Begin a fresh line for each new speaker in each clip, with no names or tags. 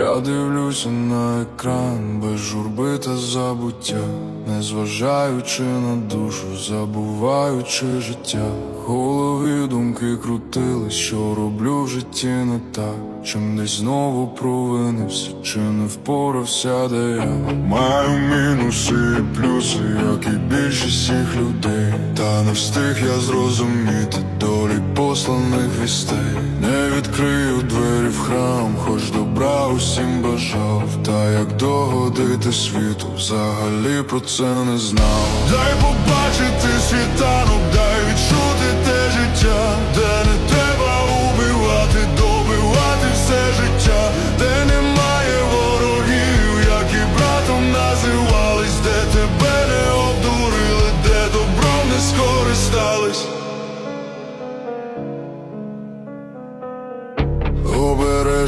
Я дивлюся на екран без журби та забуття, не зважаючи на душу, забуваючи життя. В голові думки крутились, що роблю в житті не так, чим десь знову провинився, чи не впорався, де я маю мінуси і плюси, як і більшість всіх людей. Та не встиг я зрозуміти долі посланих вістей. Не відкрию двері в храм, хоч добра усім бажав. Та як догодити світу, взагалі про це не знав. Дай побачити світанок,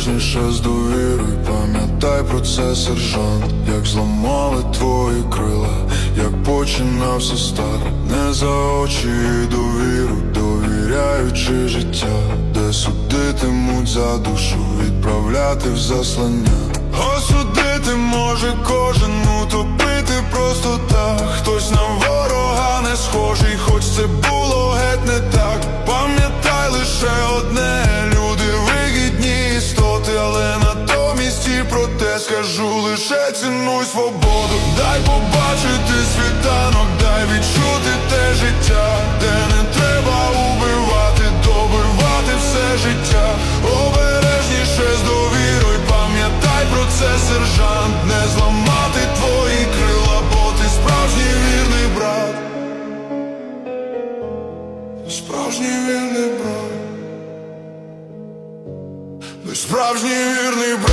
Обережніше з довірою, пам'ятай про це, сержант, як зламали твої крила, як починався старт, не за очі довіру, довіряючи життя, де судитимуть за душу, відправляти в заслання. Осудити може кожен, утопити просто так. Хтось на ворога не схожий, хоч це було геть не так. Лише цінуй свободу. Дай побачити світанок, дай відчути те життя, де не треба убивати, добивати все життя. Обережніше з довірою, пам'ятай про це, сержант, не зламати твої крила, бо ти справжній вірний брат. Справжній вірний брат. Справжній вірний брат.